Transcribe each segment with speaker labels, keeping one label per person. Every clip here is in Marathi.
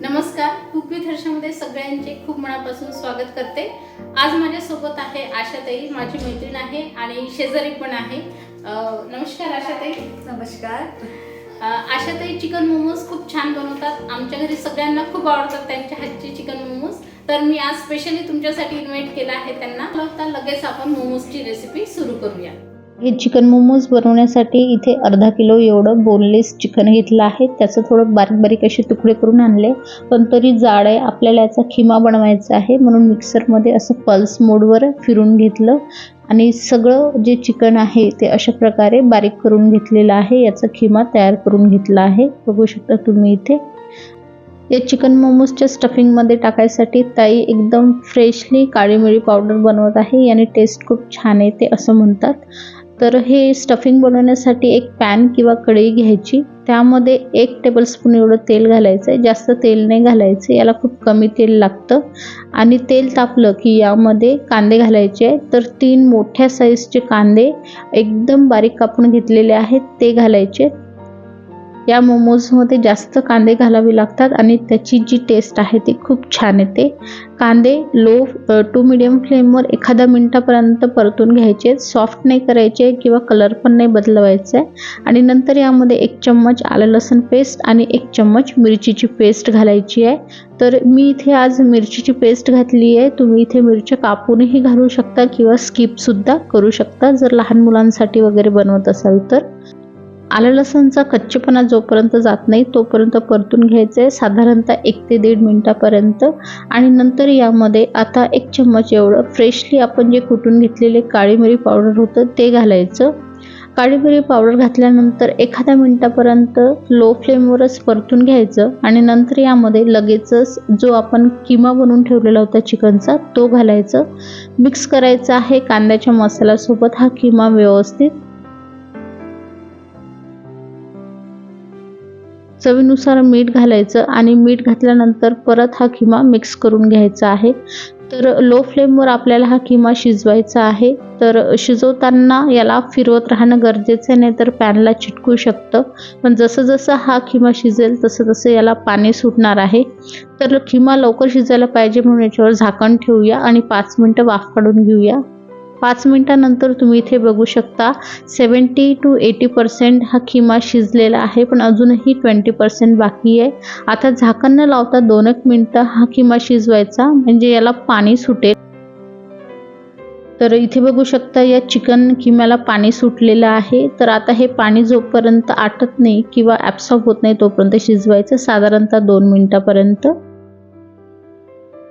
Speaker 1: नमस्कार कुक विथ हर्षामध्ये सगळ्यांचे खूप मनापासून स्वागत करते. आज माझ्यासोबत आहे आशाताई माझी मैत्रीण आहे आणि शेजारी पण आहे. नमस्कार आशाताई.
Speaker 2: नमस्कार.
Speaker 1: आशाताई चिकन मोमोज खूप छान बनवतात. आमच्या घरी सगळ्यांना खूप आवडतात त्यांच्या हातचे चिकन मोमोज. तर मी आज स्पेशली तुमच्यासाठी इन्व्हाइट केलं आहे त्यांना. लगेच आपण मोमोजची रेसिपी सुरू करूया.
Speaker 3: हे चिकन मोमोज बनवण्यासाठी इथे अर्धा किलो एवढं बोनलेस चिकन घेतलं आहे. त्याचं थोडं बारीक बारीक असे तुकडे करून आणले. पण तरी जाड आहे. आपल्याला याचा खिमा बनवायचा आहे. म्हणून मिक्सरमध्ये असं पल्स मोडवर फिरून घेतलं. आणि सगळं जे चिकन आहे ते अशा प्रकारे बारीक करून घेतलेलं आहे. याचा खिमा तयार करून घेतला आहे. बघू शकता तुम्ही इथे. या चिकन मोमोजच्या स्टफिंगमध्ये टाकायसाठी ताई एकदम फ्रेशली काळी मिरी पावडर बनवत आहे. याने टेस्ट खूप छान येते असं म्हणतात. तर हे स्टफिंग बनवण्यासाठी एक पॅन किंवा कढई घ्यायची. त्यामध्ये एक टेबलस्पून एवढं तेल घालायचं आहे जास्त तेल नाही घालायचं. याला खूप कमी तेल लागतं. आणि तेल तापलं की यामध्ये कांदे घालायचे आहे तर तीन मोठ्या साईजचे कांदे एकदम बारीक कापून घेतलेले आहेत. ते घालायचे. या मोमोजमध्ये जास्त कांदे घालावे लागतात आणि त्याची जी टेस्ट आहे ती खूप छान येते. कांदे लो टू मिडियम फ्लेमवर एखाद्या मिनटापर्यंत परतून घ्यायचे. सॉफ्ट नाही करायचे किंवा कलर पण नाही बदलवायचा. आहे आणि नंतर यामध्ये एक चम्मच आलं लसूण पेस्ट आणि एक चम्मच मिरचीची पेस्ट घालायची आहे. तर मी इथे आज मिरचीची पेस्ट घातली आहे. तुम्ही इथे मिरच्या कापूनही घालू शकता किंवा स्किपसुद्धा करू शकता जर लहान मुलांसाठी वगैरे बनवत असाल तर. आलं लसणचा कच्चेपणा जोपर्यंत जात नाही तोपर्यंत परतून घ्यायचं आहे साधारणतः एक ते दीड मिनटापर्यंत. आणि नंतर यामध्ये आता एक चम्मच एवढं फ्रेशली आपण जे कुटून घेतलेले काळी मिरी पावडर होतं ते घालायचं. काळी मिरी पावडर घातल्यानंतर एखाद्या मिनटापर्यंत लो फ्लेमवरच परतून घ्यायचं आणि नंतर यामध्ये लगेचच जो आपण किमा बनवून ठेवलेला होता चिकनचा तो घालायचं. मिक्स करायचा आहे कांद्याच्या मसाल्यासोबत हा किमा व्यवस्थित. चवीनुसार मीठ घालायचं आणि मीठ घातल्यानंतर परत हा किमा मिक्स करून घ्यायचा आहे. तर लो फ्लेमवर आपल्याला हा किमा शिजवायचा आहे. तर शिजवताना याला फिरवत राहणं गरजेचं आहे नाही तर पॅनला चिटकू शकतं. पण जसं जसं हा खिमा शिजेल तसं तसं याला पाणी सुटणार आहे. तर खिमा लवकर शिजायला पाहिजे म्हणून याच्यावर झाकण ठेवूया आणि पाच मिनटं वाफ काढून घेऊया. पाच मिनटानंतर तुम्ही इथे बघू शकता सेवन्टी टू एटी पर्सेंट हा खिमा शिजलेला आहे पण अजूनही ट्वेंटी पर्सेंट बाकी आहे. आता झाकण न लावता दोन एक मिनटं हा खिमा शिजवायचा म्हणजे याला पाणी सुटेल. तर इथे बघू शकता या चिकन किम्याला पाणी सुटलेलं आहे. तर आता हे पाणी जोपर्यंत आटत नाही किंवा ॲप्सॉप होत नाही तोपर्यंत शिजवायचं साधारणतः दोन मिनटापर्यंत.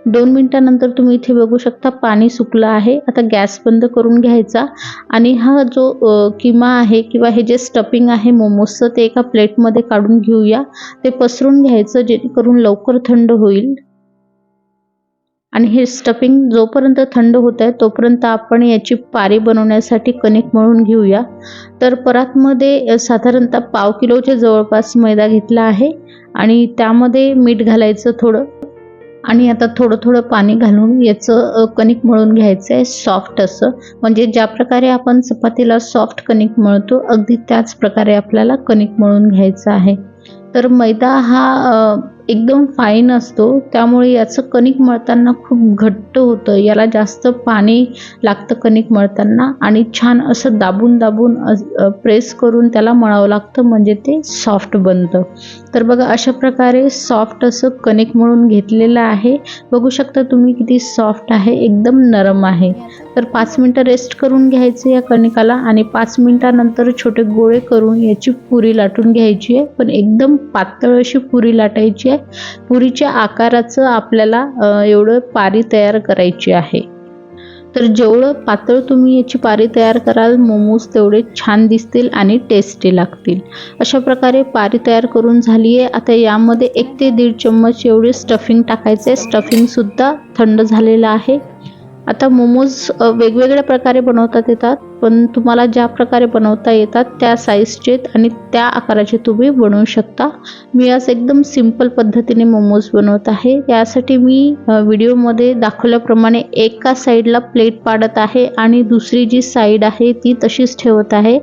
Speaker 3: दोन मिनटानंतर तुम्ही इथे बघू शकता पाणी सुकलं आहे. आता गॅस बंद करून घ्यायचा. आणि हा जो किमा आहे किंवा हे जे स्टफिंग आहे मोमोजचं ते एका प्लेटमध्ये काढून घेऊया. ते पसरून घ्यायचं जेणेकरून लवकर थंड होईल. आणि हे स्टफिंग जोपर्यंत थंड होत आहे तोपर्यंत आपण याची पारी बनवण्यासाठी कणिक मळून घेऊया. तर परातमध्ये साधारणतः पाव किलोच्या जवळपास मैदा घेतला आहे. आणि त्यामध्ये मीठ घालायचं थोडं. आणि आता थोडं थोडं पाणी घालून याचं कणिक मळून घ्यायचं आहे सॉफ्ट असं. म्हणजे ज्या प्रकारे आपण चपातीला सॉफ्ट कणिक मळतो अगदी त्याच प्रकारे आपल्याला कणिक मळून घ्यायचं आहे. तर मैदा हा एकदम फाईन असतो. त्यामुळे याचं कणिक मळताना खूप घट्ट होतं. याला जास्त पाणी लागतं कणिक मळताना आणि छान असं दाबून दाबून प्रेस करून त्याला मळावं लागतं. म्हणजे ते सॉफ्ट बनतं. तर बघा अशा प्रकारे सॉफ्ट असं कणिक मळून घेतलेलं आहे. बघू शकता तुम्ही किती सॉफ्ट आहे. एकदम नरम आहे. तर पाच मिनटं रेस्ट करून घ्यायचं या कणिकाला आणि पाच मिनटानंतर छोटे गोळे करून याची पुरी लाटून घ्यायची आहे. पण एकदम पातळ अशी पुरी लाटायची आहे. पुरीच्या आकाराचं आपल्याला एवढं पारी तयार करायची आहे. तर जेवढं पातळ तुम्ही याची पारी तयार कराल मोमोज तेवढे छान दिसतील आणि टेस्टी लागतील. अशा प्रकारे पारी तयार करून झाली आहे आता यामध्ये एक ते दीड चम्मच एवढे स्टफिंग टाकायचे आहे स्टफिंगसुद्धा थंड झालेलं आहे. आता मोमोज वेगवेगळ्या प्रकारे बनवतात येतात पण तुम्हाला ज्या प्रकारे बनवता येतात त्या साईजचे आणि त्या आकाराचे तुम्ही बनवू शकता. मी आज एकदम सिंपल पद्धतीने मोमोज बनवत आहे. यासाठी मी व्हिडिओमध्ये दाखवल्याप्रमाणे एका साईडला प्लेट पाडत आहे आणि दुसरी जी साईड आहे ती तशीच ठेवत आहे.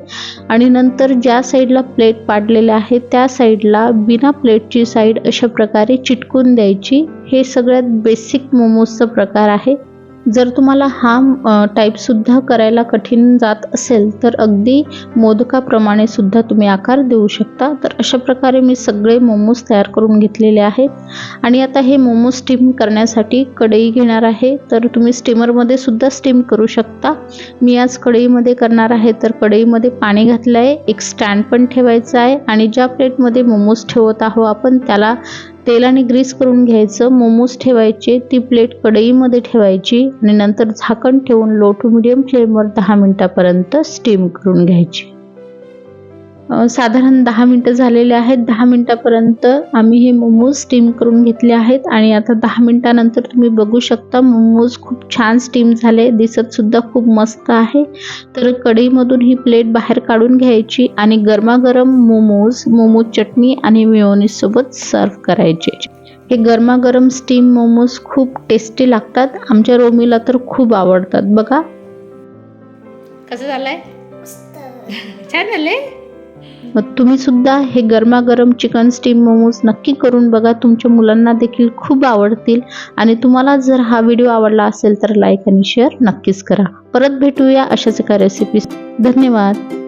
Speaker 3: आणि नंतर ज्या साईडला प्लेट पाडलेल्या आहे त्या साईडला बिना प्लेटची साईड अशा प्रकारे चिटकून द्यायची. हे सगळ्यात बेसिक मोमोजचा प्रकार आहे. जर तुम्हाला हा टाईपसुद्धा करायला कठीण जात असेल तर अगदी मोदकाप्रमाणे सुद्धा तुम्ही आकार देऊ शकता. तर अशा प्रकारे मी सगळे मोमोज तयार करून घेतलेले आहेत. आणि आता हे मोमोज स्टीम करण्यासाठी कढई घेणार आहे. तर तुम्ही स्टीमरमध्ये सुद्धा स्टीम करू शकता. मी आज कढईमध्ये करणार आहे तर कढईमध्ये पाणी घातलं आहे एक स्टँड पण ठेवायचं आहे. आणि ज्या प्लेटमध्ये मोमोज ठेवत आहो आपण त्याला तेलाने ग्रीस करून घ्यायचं मोमोज ठेवायचे ती प्लेट कढईमध्ये ठेवायची आणि नंतर झाकण ठेवून लो टू मिडियम फ्लेमवर दहा मिनटापर्यंत स्टीम करून घ्यायची. साधारण दहा मिनटं झालेले आहेत. दहा मिनटापर्यंत आम्ही हे मोमोज स्टीम करून घेतले आहेत. आणि आता दहा मिनटानंतर तुम्ही बघू शकता मोमोज खूप छान स्टीम झाले. दिसत सुद्धा खूप मस्त आहे. तर कढईमधून ही प्लेट बाहेर काढून घ्यायची आणि गरमागरम मोमोज मोमोज चटणी आणि मेयोनीज सोबत सर्व करायचे. हे गरमागरम स्टीम मोमोज खूप टेस्टी लागतात. आमच्या रोमीला तर खूप आवडतात. बघा.
Speaker 1: कसं झालंय? छान झाले
Speaker 3: मग तुम्ही सुद्धा हे गरमागरम चिकन स्टीम मोमोज नक्की करून बघा. तुमच्या मुलांना देखील खूप आवडतील. आणि तुम्हाला जर हा व्हिडिओ आवडला असेल तर लाईक आणि शेअर नक्कीच करा. परत भेटूया अशाच एका रेसिपी धन्यवाद.